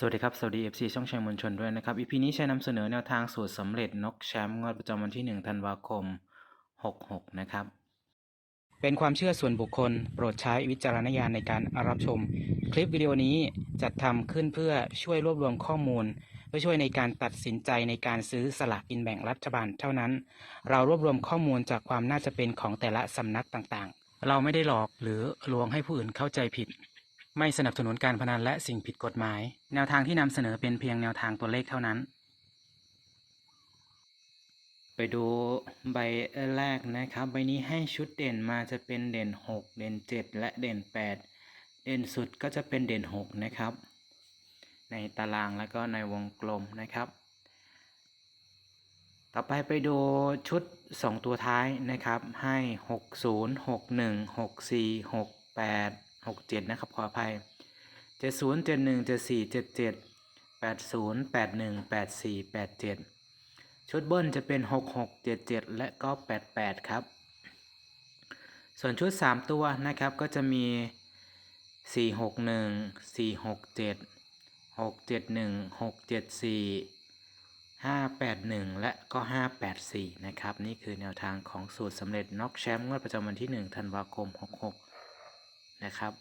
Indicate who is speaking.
Speaker 1: สวัสดีครับ สวัสดี FC ช่องแชร์มวลชนด้วยนะครับ EP นี้ใช้นำเสนอแนวทางสูตรสำเร็จนกแชมป์งวดประจำวันที่ 1 ธันวาคม 66 นะครับ เป็นความเชื่อส่วนบุคคล โปรดใช้วิจารณญาณในการรับชม คลิปวิดีโอนี้จัดทำขึ้นเพื่อช่วยรวบรวมข้อมูล เพื่อช่วยในการตัดสินใจในการซื้อสลากกินแบ่งรัฐบาลเท่านั้น เรารวบรวมข้อมูลจากความน่าจะเป็นของแต่ละสำนักต่างๆ เราไม่ได้หลอกหรือลวงให้ผู้อื่นเข้าใจผิด ไม่สนับสนุนการพนันและสิ่งผิดกฎหมาย แนวทางที่นำเสนอเป็นเพียงแนวทางตัวเลขเท่านั้น ไปดูใบแรกนะครับ ใบนี้ให้ชุดเด่นมาจะเป็นเด่น 6 เด่น 7 และเด่น 8 เด่นสุดก็จะเป็นเด่น 6 นะครับ ในตารางแล้วก็ในวงกลมนะครับ ต่อไปไปดูชุด 2 ตัวท้ายนะครับ ให้ 60 61 64 68 หกเจ็ดนะครับ ขออภัยเจ็ดศูนย์เจ็ดหนึ่งเจ็ดสี่เจ็ดเจ็ดแปดศูนย์แปดหนึ่งแปดสี่แปดเจ็ดชุดเบิลจะเป็นหกหกเจ็ดเจ็ดและก็แปดแปดครับ ส่วนชุดสามตัวนะครับก็จะมีสี่หกหนึ่งสี่หกเจ็ดหกเจ็ดหนึ่งหกเจ็ดสี่ห้าแปดหนึ่งและก็ห้าแปดสี่นะครับ นี่คือแนวทางของสูตรสำเร็จน็อกแชมป์งวดประจำวันที่หนึ่งธันวาคมหกหก นะครับ